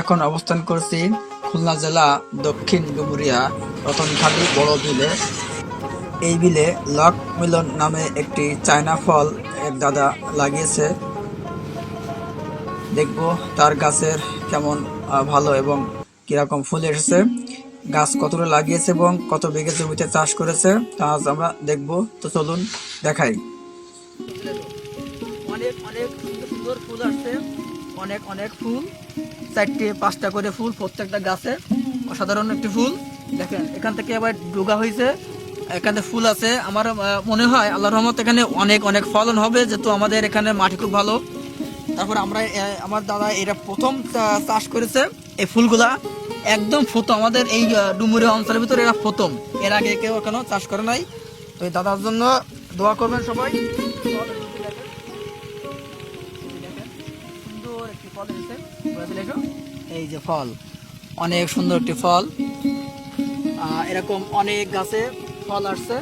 এখন অবস্থান করছি খুলনা জেলা দক্ষিণ ডুমুরিয়া রতনখালী বড় বিলে। এই বিলে লক মিলন নামে একটি চায়না ফল এক দাদা লাগিয়েছে। দেখব তার গাছের কেমন ভালো এবং কীরকম ফুল এসেছে। গাছ কতটা লাগিয়েছে এবং কত বিঘে জমিতে চাষ করেছে তা আজ আমরা দেখব। তো চলুন দেখাই। অনেক অনেক সুন্দর সুন্দর ফুল আসছে। অনেক অনেক ফুল। চারটে পাঁচটা করে ফুল প্রত্যেকটা গাছে অসাধারণ একটি ফুল। দেখেন এখান থেকে আবার ডোগা হয়েছে এখানে ফুল আছে। আমার মনে হয় আল্লাহ রহমত এখানে অনেক অনেক ফলন হবে যেহেতু আমাদের এখানে মাটি খুব ভালো। তারপর আমরা আমার দাদা এটা প্রথম চাষ করেছে এই ফুলগুলা। একদম প্রথম আমাদের এই আহ, ডুমুরিয়া অঞ্চলের ভিতরে এরা প্রথম। এর আগে কেউ এখনও চাষ করে নাই। তো দাদার জন্য দোয়া করবেন সবাই। এই যে ফল, অনেক সুন্দর একটি ফল। এরকম অনেক গাছে ফল আসছে।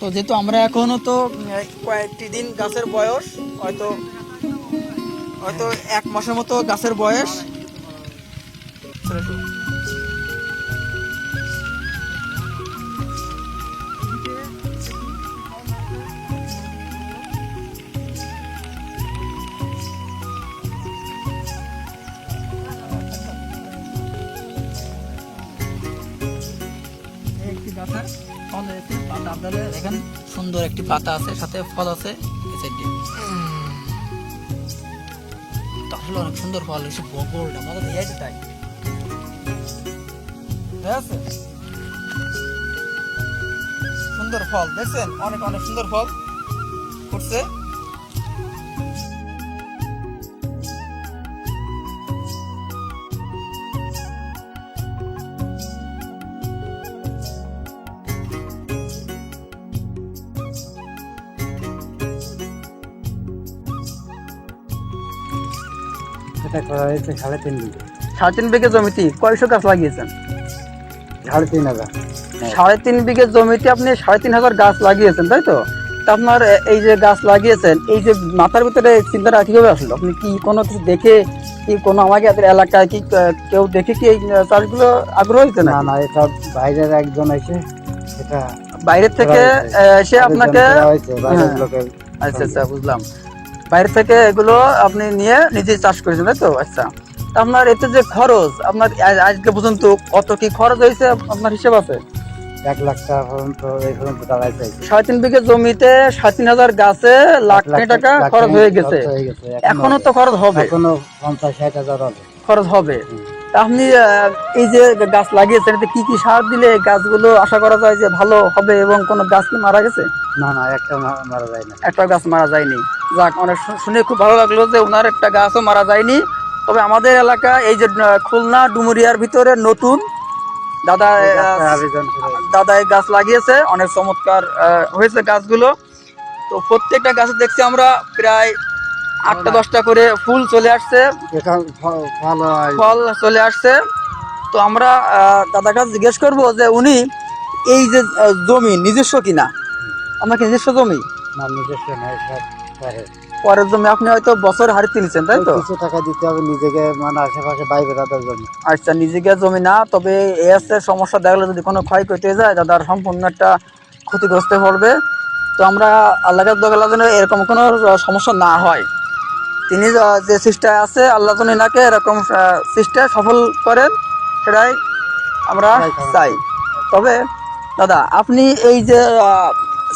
তো যেহেতু আমরা এখনও তো কয়েকটি দিন গাছের বয়স, হয়তো হয়তো এক মাসের মতো গাছের বয়স। হয়েছে আপনাদের দেখেন, সুন্দর একটি পাতা আছে, সাথে ফল আছে তাহলে অনেক সুন্দর ফল হয়েছে বগলটা আমাদের আছে তাই সুন্দর ফল, দেখছেন? অনেক অনেক সুন্দর ফল ফুটছে। এটা করা হয়েছে সাড়ে তিন বিঘে। সাড়ে তিন বিঘে জমিতে কয়শো গাছ লাগিয়েছেন? সাড়ে তিন হাজার। সাড়ে তিন বিঘে জমিতে আপনি সাড়ে তিন হাজার গাছ লাগিয়েছেন তাই তো? তা আপনার এই যে গাছ লাগিয়েছেন এই যে মাথার ভিতরে চিন্তাটা কীভাবে আসলো? আপনি কি কোনো কিছু দেখে কি কোনো আমাকে আপনার এলাকায় কি কেউ দেখে কি এই চাষগুলো আগ্রহ হয়েছে না না এটা বাইরের একজন এসে এটা বাইরের থেকে এসে আপনাকে হ্যাঁ। আচ্ছা আচ্ছা বুঝলাম। বাইরে থেকে এগুলো আপনি নিয়ে নিজে চাষ করেছেন তাই তো? আচ্ছা। আপনার এতে যে খরচ আপনার আজকে পর্যন্ত কত কি খরচ হয়েছে আপনার হিসেব আছে? এক লাখ টাকা পর্যন্ত এই পর্যন্ত সাড়ে তিন বিঘে জমিতে সাড়ে তিন হাজার গাছে লাখ টাকা খরচ হয়ে গেছে। এখনও। তো খরচ হবে? এখনও পঞ্চাশ ষাট হাজার হবে। খরচ হবে। আপনি এই যে গাছ লাগিয়েছেন এতে কি কি সার দিলে গাছগুলো আশা করা যায় যে ভালো হবে এবং কোনো গাছ কি মারা গেছে? না না একটা মারা যায় না। একটা গাছ মারা যায়নি। যাক অনেক শুনে খুব ভালো লাগল যে ওনার একটা গাছও মারা যায়নি। তবে আমাদের এলাকা এই যে খুলনা ডুমুরিয়ার ভিতরে নতুন দাদা দাদা এই গাছ লাগিয়েছে। অনেক চমৎকার হয়েছে গাছগুলো। তো প্রত্যেকটা গাছে দেখছি আমরা প্রায় আটটা দশটা করে ফুল চলে আসছে। ফল চলে আসছে। তো আমরা দাদার কাছে জিজ্ঞেস করব যে উনি এই যে জমি নিজস্ব কিনা? আমার কি নিজস্ব জমি? না নিজস্ব নয় পরের জমি আপনি হয়তো বছর হারিয়ে নিচ্ছেন তাই তো? কিছু টাকা দিতে হবে নিজেকে মানে আশেপাশে বাইরে দাদার জন্য আচ্ছা নিজেকে জমি না তবে এ আছে সমস্যা দেখলে যদি কোনো ক্ষয়ক্ষতি হয়ে যায় দাদার সম্পূর্ণ একটা ক্ষতিগ্রস্ত পড়বে। তো আমরা আল্লাহ দোকালার জন্য এরকম কোনো সমস্যা না হয়। তিনি যে চেষ্টায় আছে আল্লাহ যেন এনাকে এরকম চেষ্টা সফল করেন সেটাই আমরা চাই। তবে দাদা আপনি এই যে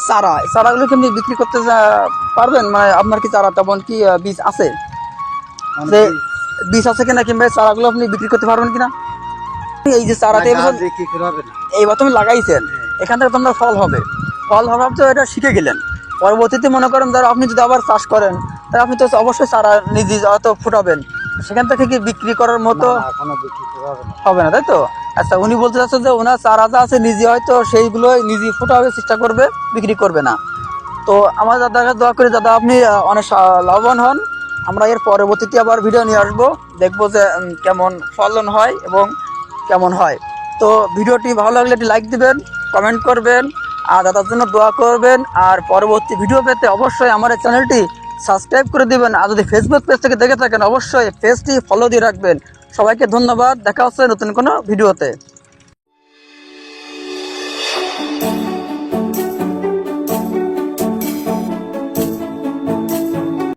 চারা চারাগুলো কি আপনি বিক্রি করতে পারবেন? মানে আপনার কি চারা তেমন কি বীজ আছে? মানে যে বীজ। আছে কিনা কিংবা চারাগুলো আপনি বিক্রি করতে পারবেন কিনা? এই যে চারাতে এইবার তুমি লাগাইছেন। এখান থেকে তোমার ফল হবে। ফল হওয়ার তো এটা শিখে গেলেন। পরবর্তীতে মনে করেন ধরো আপনি যদি আবার চাষ করেন তাহলে আপনি তো অবশ্যই চারা নিজে হয়তো ফুটাবেন। সেখান থেকে কি বিক্রি করার মতো হবে না। তাই তো? আচ্ছা উনি বলতে চাচ্ছে যে ওনার চারা যা আছে নিজে হয়তো সেইগুলো নিজে ফোটাবে চেষ্টা করবে বিক্রি করবে না। তো আমার দাদাকে দোয়া করি দাদা আপনি অনেক লাভবান হন। আমরা এর পরবর্তীতে আবার ভিডিও নিয়ে আসব দেখব যে কেমন ফলন হয় এবং কেমন হয়। তো ভিডিওটি ভালো লাগলে একটি লাইক দিবেন কমেন্ট করবেন আর দাদার জন্য দোয়া করবেন। আর পরবর্তী ভিডিও পেতে অবশ্যই আমার এই চ্যানেলটি সাবস্ক্রাইব করে দিবেন আর যদি ফেসবুক পেজ থেকে দেখে থাকেন, অবশ্যই পেজটি ফলো দিয়ে রাখবেন। সবাইকে ধন্যবাদ। দেখা হচ্ছে নতুন কোনো ভিডিওতে।